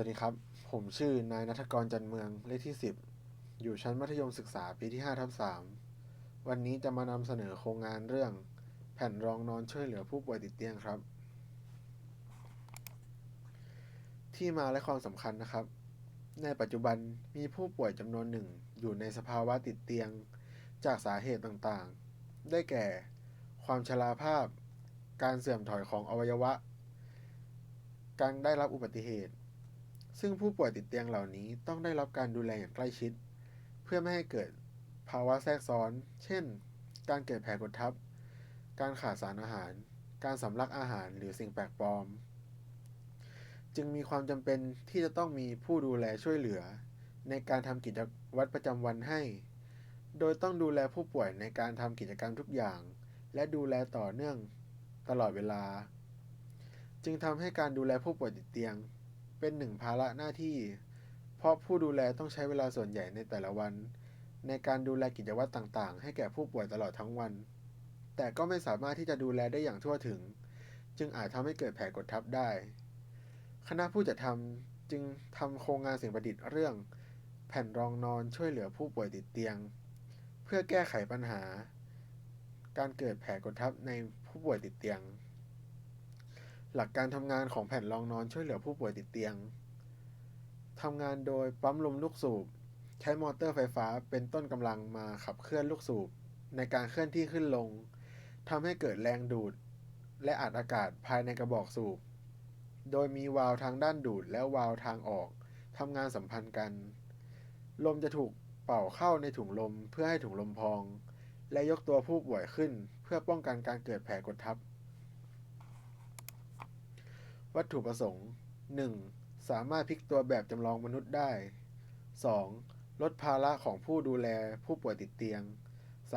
วัสดีครับ ผมชื่อนายนัฐกรจันเมือง เลขที่ 10 อยู่ชั้นมัธยมศึกษาปีที่5ทับ3วันนี้จะมานำเสนอโครงงานเรื่อง แผ่นรองนอนช่วยเหลือผู้ป่วยติดเตียงครับ ที่มาและความสำคัญนะครับ ในปัจจุบันมีผู้ป่วยจำนวนหนึ่ง อยู่ในสภาวะติดเตียง จากสาเหตุต่างๆ ได้แก่ ความชราภาพ การเสื่อมถอยของอวัยวะ การได้รับอุบัติเหตุ ซึ่งผู้ป่วยติดเตียงเหล่านี้ต้องได้รับการดูแลอย่างใกล้ชิด เพื่อไม่ให้เกิดภาวะแทรกซ้อน เช่น การเกิดแผลกดทับ การขาดสารอาหาร การสำลักอาหารหรือสิ่งแปลกปลอม จึงมีความจำเป็นที่จะต้องมีผู้ดูแลช่วยเหลือ ในการทำกิจวัตรประจำวันให้ โดยต้องดูแลผู้ป่วยในการทำกิจกรรมทุกอย่าง และดูแลต่อเนื่องตลอดเวลา จึงทำให้การดูแลผู้ป่วยติดเตียง เป็นหนึ่งภาระหน้าที่ เพราะผู้ดูแลต้องใช้เวลาส่วนใหญ่ในแต่ละวัน ในการดูแลกิจวัตรต่างๆ ให้แก่ผู้ป่วยตลอดทั้งวัน แต่ก็ไม่สามารถที่จะดูแลได้อย่างทั่วถึง จึงอาจทำให้เกิดแผลกดทับได้ คณะผู้จัดทำจึงทำโครงงานสิ่งประดิษฐ์เรื่อง แผ่นรองนอนช่วยเหลือผู้ป่วยติดเตียง เพื่อแก้ไขปัญหา การเกิดแผลกดทับในผู้ป่วยติดเตียง หลักการทำงานของแผ่นรองนอนช่วยเหลือผู้ป่วยติดเตียง ทำงานโดยปั๊มลมลูกสูบ ใช้มอเตอร์ไฟฟ้าเป็นต้นกำลังมาขับเคลื่อนลูกสูบ ในการเคลื่อนที่ขึ้นลง ทำให้เกิดแรงดูด และอัดอากาศภายในกระบอกสูบ โดยมีวาล์วทางด้านดูดและวาล์วทางออกทำงานสัมพันธ์กัน ลมจะถูกเป่าเข้าในถุงลมเพื่อให้ถุงลมพอง และยกตัวผู้ป่วยขึ้นเพื่อป้องกันการเกิดแผลกดทับ วัตถุประสงค์ 1. สามารถพลิกตัวแบบจำลองมนุษย์ได้ 2. ลดภาระของผู้ดูแลผู้ป่วยติดเตียง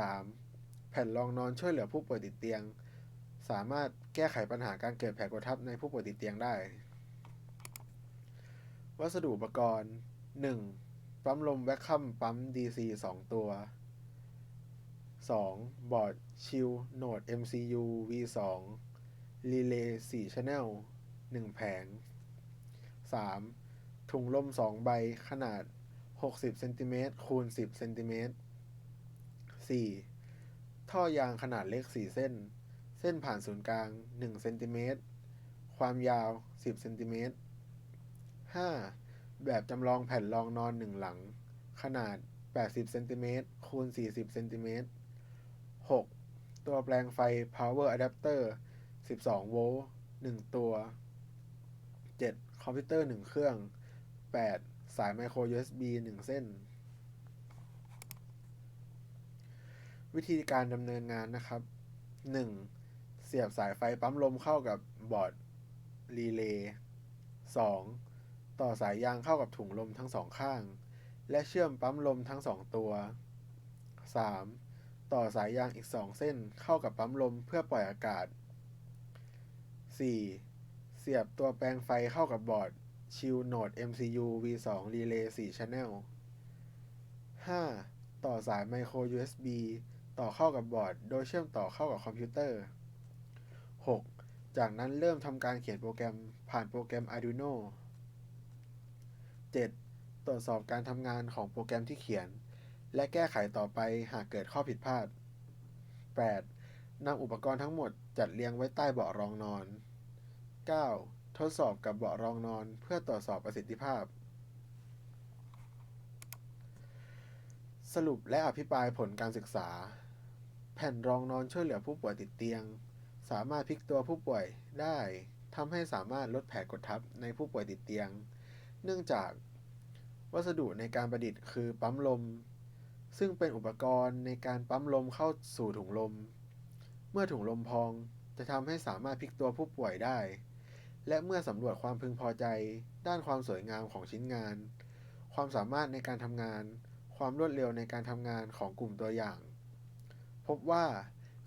3. แผ่นรองนอนช่วยเหลือผู้ป่วยติดเตียง สามารถแก้ไขปัญหาการเกิดแผลกดทับในผู้ป่วยติดเตียงได้ วัสดุอุปกรณ์ 1. ปั๊มลมแวคคัมปั๊ม DC 2 ตัว 2. บอร์ดชิลโนด MCU V2 รีเลย์4 Channel 1แผง 3. ถุงลม2ใบขนาด60เซนติเมตรคูณ10เซนติเมตร 4. ท่อยางขนาดเล็ก4เส้น เส้นผ่านศูนย์กลาง1เซนติเมตรความยาว10เซนติเมตร 5. แบบจำลองแผ่นรองนอน1หลัง ขนาด80เซนติเมตรคูณ40เซนติเมตร 6. ตัวแปลงไฟ power adapter 12 โวลต์1ตัว 7. คอมพิวเตอร์ 1 เครื่อง 8. สายไมโคร USB 1 เส้น วิธีการดำเนินงานนะครับ 1. เสียบสายไฟปั๊มลมเข้ากับบอร์ดรีเลย์ 2. ต่อสายยางเข้ากับถุงลมทั้งสองข้าง และเชื่อมปั๊มลมทั้งสองตัว 3. ต่อสายยางอีก 2 เส้นเข้ากับปั๊มลมเพื่อปล่อยอากาศ 4. เสียบตัวแปลงไฟเข้ากับบอร์ดชิลโนด MCU V2 Relay 4 Channel 5. ต่อสายไมโคร USB ต่อเข้ากับบอร์ด โดยเชื่อมต่อเข้ากับคอมพิวเตอร์ 6. จากนั้นเริ่มทำการเขียนโปรแกรมผ่านโปรแกรม Arduino 7. ตรวจสอบการทำงานของโปรแกรมที่เขียน และแก้ไขต่อไปหากเกิดข้อผิดพลาด 8. นำอุปกรณ์ทั้งหมดจัดเรียงไว้ใต้เบาะรองนอน 9. ทดสอบกับเบาะรองนอนเพื่อตรวจสอบประสิทธิภาพ สรุปและอภิปรายผลการศึกษา แผ่นรองนอนช่วยเหลือผู้ป่วยติดเตียง สามารถพลิกตัวผู้ป่วยได้ทำให้สามารถลดแผลกดทับในผู้ป่วยติดเตียง เนื่องจากวัสดุในการประดิษฐ์คือปั๊มลม ซึ่งเป็นอุปกรณ์ในการปั๊มลมเข้าสู่ถุงลม เมื่อถุงลมพองจะทำให้สามารถพลิกตัวผู้ป่วยได้ และเมื่อสำรวจความพึงพอใจ ด้านความสวยงามของชิ้นงาน ความสามารถในการทำงาน ความรวดเร็วในการทำงานของกลุ่มตัวอย่าง พบว่า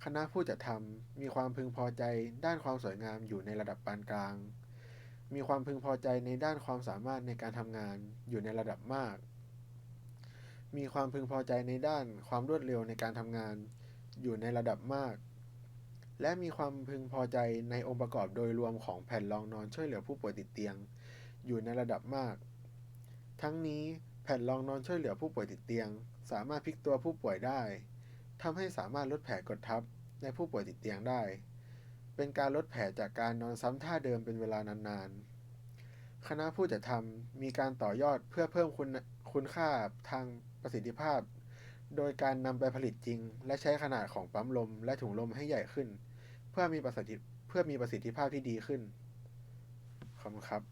คณะผู้จัดทำมีความพึงพอใจด้านความสวยงามอยู่ในระดับปานกลาง มีความพึงพอใจในด้านความสามารถในการทำงานอยู่ในระดับมาก มีความพึงพอใจในด้านความรวดเร็วในการทำงานอยู่ในระดับมาก และมีความพึงพอใจในองค์ประกอบโดยรวมของแผ่นรองนอนช่วยเหลือผู้ป่วยติดเตียง อยู่ในระดับมาก ทั้งนี้แผ่นรองนอนช่วยเหลือผู้ป่วยติดเตียง สามารถพลิกตัวผู้ป่วยได้ทำให้สามารถลดแผลกดทับในผู้ป่วยติดเตียงได้ เป็นการลดแผลจากการนอนซ้ำท่าเดิมเป็นเวลานานๆ คณะผู้จัดทำมีการต่อยอดเพื่อเพิ่มคุณคุณค่าทางประสิทธิภาพ โดยการนำไปผลิตจริง และใช้ขนาดของปั๊มลมและถุงลมให้ใหญ่ขึ้น เพื่อมีประสิทธิเพื่อมีประสิทธิภาพที่ดีขึ้นขอบคุณครับ